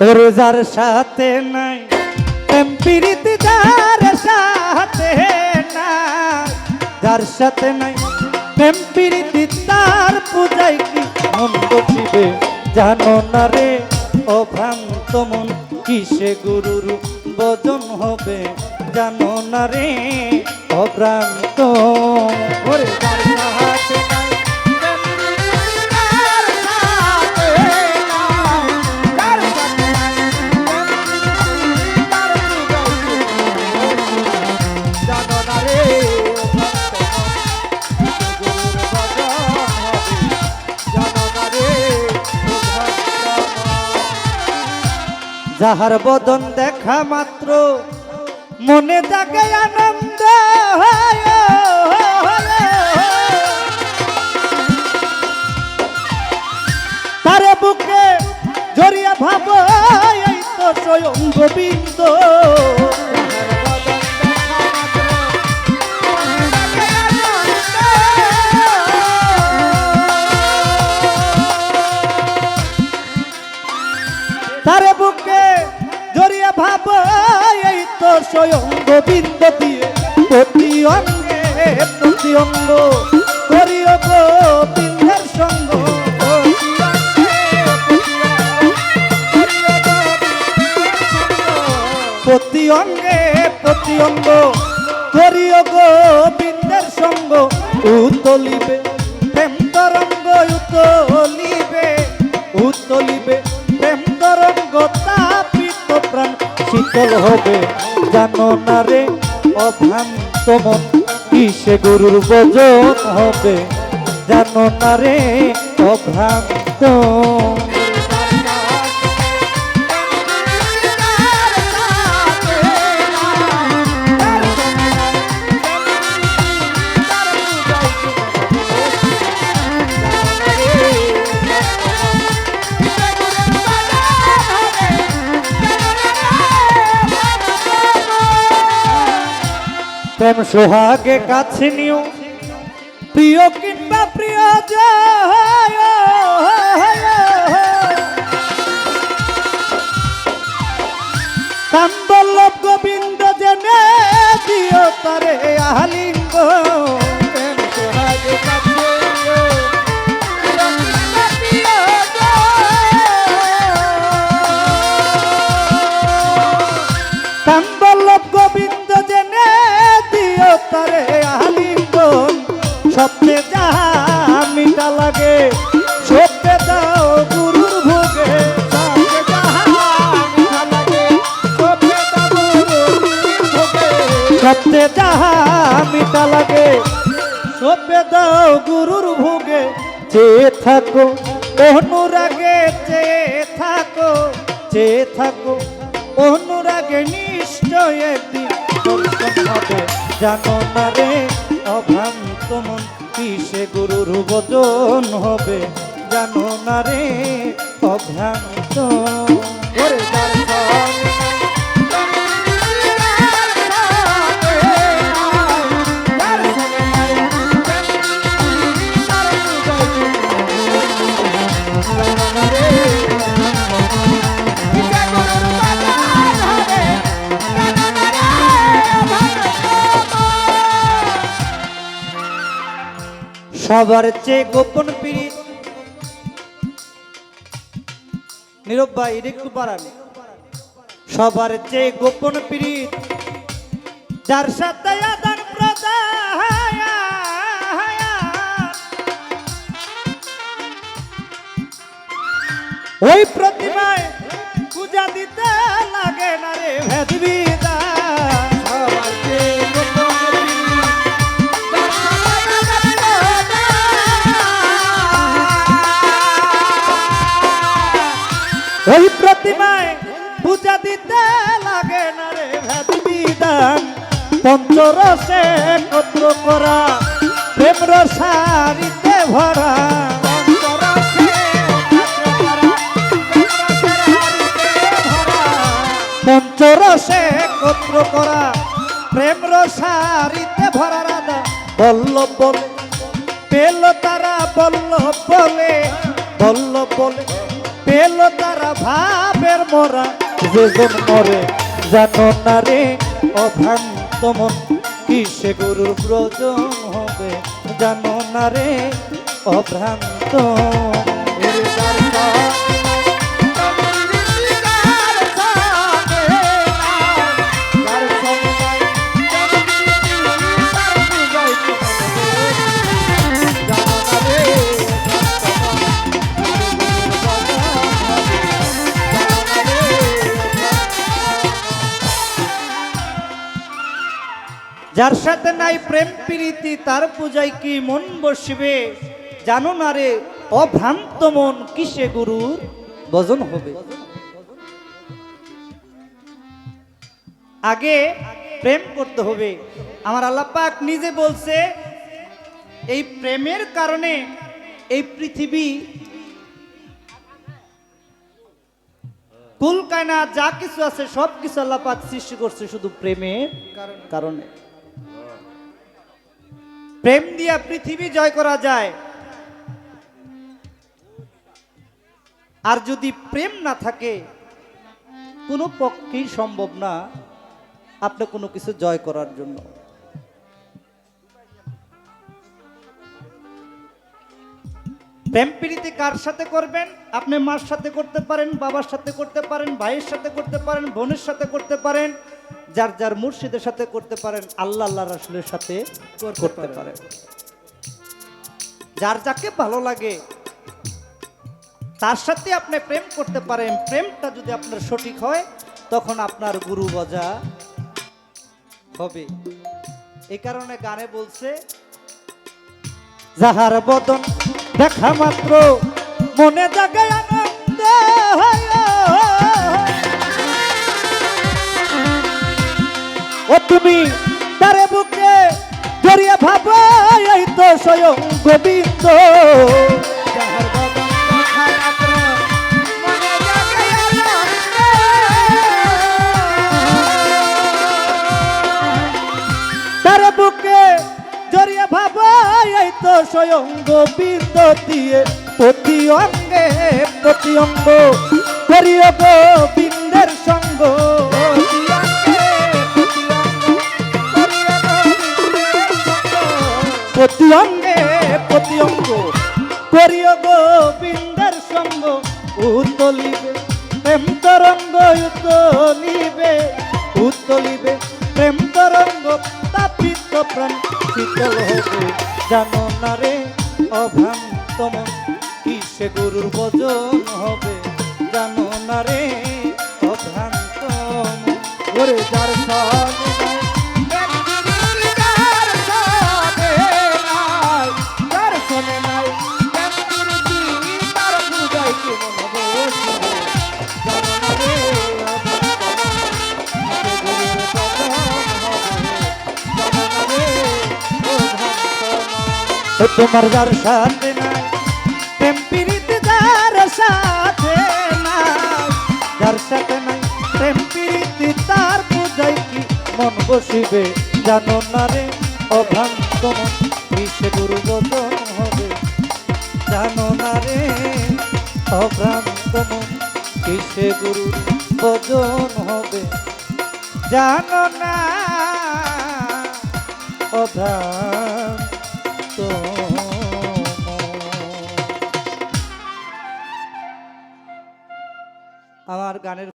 ওর যার সাথে নাই এমপিরিতি যার সাথে নাই। যার সাথে নাই এমপিরিতি তার পূজায় কি মন বসিবে জানো না রে? অভ্রান্ত মন, কিসে গুরুর বজন হবে জানো না রে? অভ্রান্ত ওরে যাহার বদন দেখা মাত্র মনে জাগে আনন্দ তারে বুকে জড়িয়া ভাব তো স্বয়ং গোবিন্দ। স্বয়ং গোবিন্দ দিয়ে প্রতি অঙ্গে প্রতি অঙ্গ করিও গোবিন্দের সঙ্গ। প্রতি অঙ্গে প্রতি অঙ্গ করিও গোবিন্দের সঙ্গ। উতলিবে প্রেম তরঙ্গ, উতলিবে উতলিবে প্রেম তরঙ্গ, তাপিত প্রাণ, শীতল হবে। জানো না রে অভ্রান্ত মন কিসে গুরুর বজন হবে? জানো না রে অভ্রান্ত প্রেম সোহাগে কাছে নিও। প্রিয় কিংবা প্রিয় গোবিন্দ জেনে দিও তারে আলিঙ্গ। প্রেম তারে আলিঙ্গন সত্যে যাহা মিটা লাগে সত্যে দাও গুরুর ভোগে। সত্যে যাহা মিঠা লাগে, সত্যে দাও গুরুর ভোগে। চেয়ে থাকো অনুরাগে চেয়ে থাকো চেয়ে থাকো অনুরাগে। নিশ্চয় একদিন হবে। জানো না রে অভ্রান্ত মন কিসে গুরুর বদন হবে? জানো না রে অভ্রান্ত সবার চেয়ে গোপন পীড়িত। নীরব ভাই, এটা একটু বাড়ান। সবার চেয়ে গোপন পীড়িত। যার সাথে ওই প্রতিমায় পূজা দিতে লাগে না রে ভেদ ওই প্রতিমায় পূজা দিতে লাগে না রে ভেদ বিধান পঞ্চরসে একত্র করা প্রেম রসারিতে ভরা। পঞ্চরসে একত্র করা প্রেম রসারিতে ভরা রাধা। বল্লভ বলে, পেল তারা বল্লভ বলে বল্লভ বলে। পেল তারা ভাবের মরা। যেজন মরে, জানো না রে, অভ্রান্ত মন, কিসে গুরুর প্রয়োজন হবে? জানো না রে, অভ্রান্ত যার সাথে নাই প্রেম প্রীতি, তার পূজায় কি মন বসবে? জানো না রে, অভ্রান্ত মন কিসে গুরুর বজন হবে? আগে প্রেম করতে হবে। আমার আল্লাহ পাক নিজে বলছে, এই প্রেমের কারণে এই পৃথিবী কুল কায়না যা কিছু আছে সব কিছু আল্লাহ পাক সৃষ্টি করছে শুধু প্রেমের কারণে। প্রেম দিয়া পৃথিবী জয় করা যায়। আর যদি প্রেম না থাকে, কোনো পক্ষেই সম্ভব না আপনি কোনো কিছু জয় করার জন্য। প্রেম প্রীতি কার সাথে করবেন? আপনি মার সাথে করতে পারেন, বাবার সাথে করতে পারেন, ভাইয়ের সাথে করতে পারেন, বোনের সাথে করতে পারেন। যার যার মুর্শিদের সাথে করতে পারেন আল্লাহ আল্লাহ রাসুলের সাথে করতে পারেন। যার যাকে ভালো লাগে তার সাথে আপনি প্রেম করতে পারেন। প্রেমটা যদি আপনার সঠিক হয় তখন আপনার গুরু বজা হবে। এই কারণে গানে বলছে যাহার বদন দেখা মাত্র মনে জাগায় আনন্দ ও তুমি তারে বুকে জড়িয়ে ভাবো এই তো স্বয়ং গোবিন্দ। তার বুকে জড়িয়ে ভাবো এই তো স্বয়ং গোবিন্দ দিয়ে প্রতি অঙ্গে প্রতি অঙ্গ করিও গোবিন্দের সঙ্গ প্রতি অঙ্গে প্রতি অঙ্গ করিও গোবিন্দের সঙ্গ উতলিবে প্রেম তরঙ্গ উতলিবে উতলিবে প্রেম তরঙ্গ তাপিত প্রাণ শীতল হবে। জানো না রে অভ্রান্ত মন, কিসে গুরুর ভজন হবে? জানো না রে অভ্রান্ত মন, ওরে সঙ্গে তোমার যার সাথে নাই প্রেম যার সাথে নাই। যার সাথে নাই প্রেম তার পূজায় কি মন বসিবে? জানো না রে অভ্রান্ত মন কিসে হবে। জানো না রে অভ্রান্ত মন কিসে গুরু বদন হবে। জানো না অভ্রান্ত আমার গানের